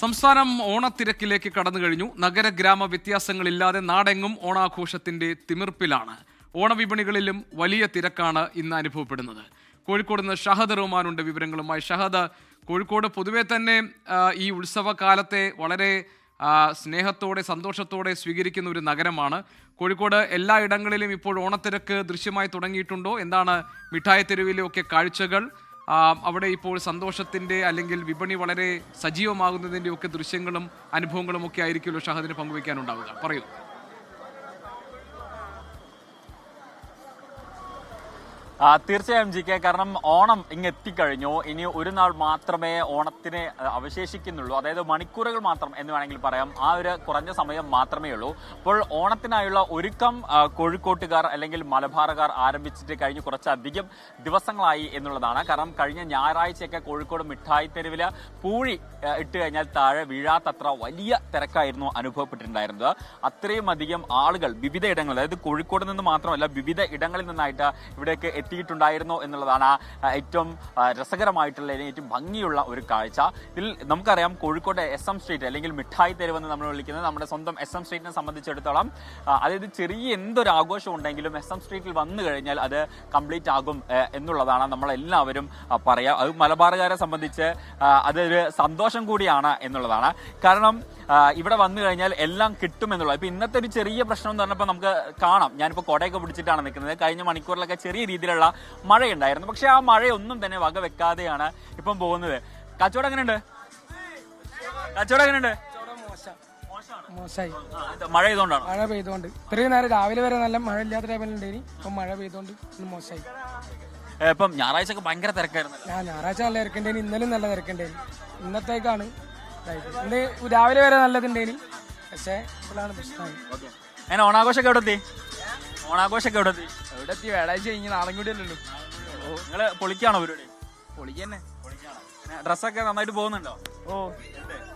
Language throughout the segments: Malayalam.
സംസ്ഥാനം ഓണത്തിരക്കിലേക്ക് കടന്നു കഴിഞ്ഞു നഗര ഗ്രാമ വ്യത്യാസങ്ങളില്ലാതെ നാടെങ്ങും ഓണാഘോഷത്തിന്റെ തിമിർപ്പിലാണ്. ഓണവിപണികളിലും വലിയ തിരക്കാണ് ഇന്ന് അനുഭവപ്പെടുന്നത്. കോഴിക്കോട് നിന്ന് ഷഹദ് റഹ്മാനുണ്ട് വിവരങ്ങളുമായി. ഷഹദ് കോഴിക്കോട് പൊതുവെ തന്നെ ഈ ഉത്സവകാലത്തെ വളരെ സ്നേഹത്തോടെ സന്തോഷത്തോടെ സ്വീകരിക്കുന്ന ഒരു നഗരമാണ്. കോഴിക്കോട് എല്ലാ ഇടങ്ങളിലും ഇപ്പോൾ ഓണത്തിരക്ക് ദൃശ്യമായി തുടങ്ങിയിട്ടുണ്ടോ? എന്താണ് മിഠായി തെരുവിലെ ഒക്കെ കാഴ്ചകൾ? അവിടെ ഇപ്പോൾ സന്തോഷത്തിന്റെ അല്ലെങ്കിൽ വിപണി വളരെ സജീവമാകുന്നതിന്റെ ഒക്കെ ദൃശ്യങ്ങളും അനുഭവങ്ങളും ഒക്കെ ആയിരിക്കുമല്ലോ ഷഹദിന് പങ്കുവയ്ക്കാനുണ്ടാവുക പറയൂ. തീർച്ചയായും ജി കെ. കാരണം ഓണം ഇങ്ങ് എത്തിക്കഴിഞ്ഞു ഇനി ഒരു നാൾ മാത്രമേ ഓണത്തിന് അവശേഷിക്കുന്നുള്ളൂ. അതായത് മണിക്കൂറുകൾ മാത്രം എന്ന് വേണമെങ്കിൽ പറയാം. ആ ഒരു കുറഞ്ഞ സമയം മാത്രമേ ഉള്ളൂ. അപ്പോൾ ഓണത്തിനായുള്ള ഒരുക്കം കോഴിക്കോട്ടുകാർ അല്ലെങ്കിൽ മലബാറുകാർ ആരംഭിച്ചിട്ട് കഴിഞ്ഞ് കുറച്ചധികം ദിവസങ്ങളായി എന്നുള്ളതാണ്. കാരണം കഴിഞ്ഞ ഞായറാഴ്ചയൊക്കെ കോഴിക്കോട് മിഠായി തെരുവിൽ പൂഴി ഇട്ട് കഴിഞ്ഞാൽ താഴെ വീഴാത്തത്ര വലിയ തിരക്കായിരുന്നു അനുഭവപ്പെട്ടിട്ടുണ്ടായിരുന്നത്. അത്രയും അധികം ആളുകൾ വിവിധ ഇടങ്ങളിൽ അതായത് കോഴിക്കോട് നിന്ന് മാത്രമല്ല വിവിധ ഇടങ്ങളിൽ നിന്നായിട്ട് ഇവിടേക്ക് എത്തിയിട്ടുണ്ടായിരുന്നു എന്നുള്ളതാണ് ഏറ്റവും രസകരമായിട്ടുള്ള ഏറ്റവും ഭംഗിയുള്ള ഒരു കാഴ്ച. ഇതിൽ നമുക്കറിയാം കോഴിക്കോട് എസ് എം സ്ട്രീറ്റ് അല്ലെങ്കിൽ മിഠായി തെരുവെന്ന് നമ്മൾ വിളിക്കുന്നത് നമ്മുടെ സ്വന്തം എസ് എം സ്ട്രീറ്റിനെ സംബന്ധിച്ചിടത്തോളം അതായത് ചെറിയ എന്തൊരു ആഘോഷം ഉണ്ടെങ്കിലും എസ് എം സ്ട്രീറ്റിൽ വന്നു കഴിഞ്ഞാൽ അത് കംപ്ലീറ്റ് ആകും എന്നുള്ളതാണ് നമ്മളെല്ലാവരും പറയുക. പറയാ അത് മലബാറുകാരെ സംബന്ധിച്ച് അതൊരു സന്തോഷം കൂടിയാണ് എന്നുള്ളതാണ്. കാരണം ഇവിടെ വന്നു കഴിഞ്ഞാൽ എല്ലാം കിട്ടും എന്നുള്ളത് ഇപ്പൊ ഇന്നത്തെ ഒരു ചെറിയ പ്രശ്നം എന്ന് പറഞ്ഞപ്പോൾ നമുക്ക് കാണാം. ഞാനിപ്പോൾ കൊടയൊക്കെ പിടിച്ചിട്ടാണ് നിൽക്കുന്നത്. കഴിഞ്ഞ മണിക്കൂറിലൊക്കെ ചെറിയ രീതിയിലുള്ള മഴയുണ്ടായിരുന്നു. പക്ഷെ ആ മഴയൊന്നും തന്നെ വക വെക്കാതെയാണ് ഇപ്പം പോകുന്നത്. കച്ചവടം എങ്ങനെയുണ്ട്? കച്ചവടം എങ്ങനെയുണ്ട്? മോശമായി. മഴ പെയ്തോണ്ടാണ്? മഴ പെയ്തോണ്ട്. ഇത്രയും നേരം രാവിലെ വരെ നല്ല മഴ ഇല്ലാത്ത ടൈമിലുണ്ടായിനി ഇപ്പൊ മഴ പെയ്തോണ്ട് മോശമായി. ഇപ്പം ഞായറാഴ്ച ഒക്കെ ഭയങ്കര തിരക്കായിരുന്നു. ഞാൻ ഞായറാഴ്ച നല്ല തിരക്കുണ്ടേനി ഇന്നലെ നല്ല തിരക്കുണ്ടേനി ഇന്നത്തേക്കാണ് രാവിലെ വരെ നല്ലതുണ്ടേനി പക്ഷേ ഇപ്പോഴാണ് പ്രശ്നം അങ്ങനെ ഓണാഘോഷമൊക്കെ എവിടെ എത്തി ഓണാഘോഷമൊക്കെ എവിടെ എത്തി എവിടെ എത്തി വേടാഴ്ച കഴിഞ്ഞ് നാളെ കൂടി അല്ലല്ലോ. നിങ്ങൾ പൊളിക്കാണോ പരിപാടി? പൊളിക്ക് തന്നെ. ഡ്രസ്സൊക്കെ നന്നായിട്ട് പോകുന്നുണ്ടോ? ഓ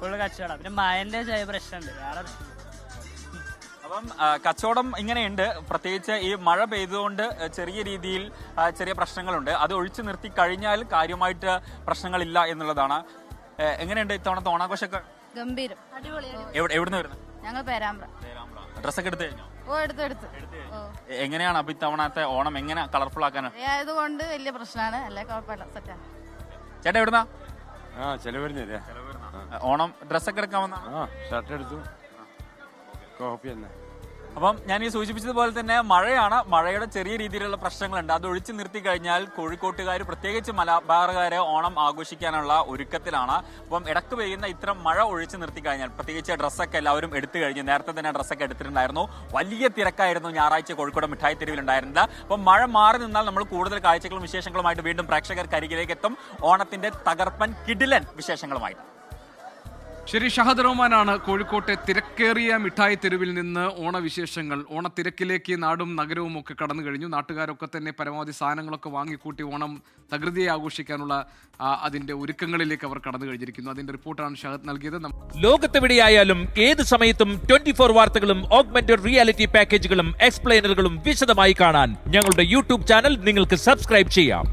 ഫുള്ള് കച്ചവടം. പിന്നെ ചെറിയ പ്രശ്നമുണ്ട്. വേറെ അപ്പം കച്ചവടം ഇങ്ങനെയുണ്ട്. പ്രത്യേകിച്ച് ഈ മഴ പെയ്തുകൊണ്ട് ചെറിയ രീതിയിൽ ചെറിയ പ്രശ്നങ്ങളുണ്ട്. അത് ഒഴിച്ചു നിർത്തി കഴിഞ്ഞാൽ കാര്യമായിട്ട് പ്രശ്നങ്ങളില്ല എന്നുള്ളതാണ് എങ്ങനെയുണ്ട് ഇത്തവണത്തെ ഓണാഘോഷമൊക്കെ? ഗംഭീരം. അടിപൊളി എവിടെ എവിടുന്ന് വരുന്നത് ഞങ്ങൾ പേരാമ്പ്ര. ഡ്രസ്സൊക്കെ എടുത്ത് കഴിഞ്ഞോ? ഓ എടുത്തു എടുത്തു. എങ്ങനെയാണ് അപ്പൊ ഇത്തവണത്തെ ഓണം? എങ്ങനെ കളർഫുൾ ആക്കാനാണ് ആയതുകൊണ്ട് വലിയ പ്രശ്നമാണ്. അല്ലേ കുഴപ്പമില്ല. സെറ്റാണ് ചേട്ടാ എവിടുന്നാ? ആ ചെലവരുന്നില്ലേ ഓണം ഡ്രസ്സൊക്കെ എടുക്കാൻ വന്ന ആ ഷർട്ട് എടുത്തു. കോപ്പി തന്നെ. അപ്പം ഞാൻ ഈ സൂചിപ്പിച്ചതുപോലെ തന്നെ മഴയാണ്. മഴയുടെ ചെറിയ രീതിയിലുള്ള പ്രശ്നങ്ങളുണ്ട്. അത് ഒഴിച്ചു നിർത്തി കഴിഞ്ഞാൽ കോഴിക്കോട്ടുകാർ പ്രത്യേകിച്ച് മലബാറുകാരെ ഓണം ആഘോഷിക്കാനുള്ള ഒരുക്കത്തിലാണ്. അപ്പം ഇടയ്ക്ക് പെയ്യുന്ന ഇത്തരം മഴ ഒഴിച്ചു നിർത്തി കഴിഞ്ഞാൽ പ്രത്യേകിച്ച് ഡ്രസ്സൊക്കെ എല്ലാവരും എടുത്തു കഴിഞ്ഞു നേരത്തെ തന്നെ ഡ്രസ്സൊക്കെ എടുത്തിട്ടുണ്ടായിരുന്നു. വലിയ തിരക്കായിരുന്നു ഞായറാഴ്ച കോഴിക്കോട് മിഠായി തെരുവിൽ ഉണ്ടായിരുന്നത് അപ്പം മഴ മാറി നിന്നാൽ നമ്മൾ കൂടുതൽ കാഴ്ചകളും വിശേഷങ്ങളുമായിട്ട് വീണ്ടും പ്രേക്ഷകർക്ക് അരികിലേക്ക് എത്തും ഓണത്തിന്റെ തകർപ്പൻ കിടിലൻ വിശേഷങ്ങളുമായിട്ട്. ശരി ഷഹദ് റഹ്മാനാണ് കോഴിക്കോട്ടെ തിരക്കേറിയ മിഠായി തെരുവിൽ നിന്ന് ഓണവിശേഷങ്ങൾ. ഓണത്തിരക്കിലേക്ക് നാടും നഗരവും ഒക്കെ കടന്നു കഴിഞ്ഞു. നാട്ടുകാരൊക്കെ തന്നെ പരമാവധി സാധനങ്ങളൊക്കെ വാങ്ങിക്കൂട്ടി ഓണം തകൃതിയെ ആഘോഷിക്കാനുള്ള അതിന്റെ ഒരുക്കങ്ങളിലേക്ക് അവർ കടന്നു കഴിഞ്ഞിരിക്കുന്നു. അതിന്റെ റിപ്പോർട്ടാണ് ഷഹദ് നൽകിയത്. ലോകത്തെവിടെയായാലും ഏത് സമയത്തും ട്വന്റി ഫോർ വാർത്തകളും ഓഗ്മെന്റഡ് റിയാലിറ്റി പാക്കേജുകളും എക്സ്പ്ലെയിനറുകളും വിശദമായി കാണാൻ ഞങ്ങളുടെ യൂട്യൂബ് ചാനൽ നിങ്ങൾക്ക് സബ്സ്ക്രൈബ് ചെയ്യാം.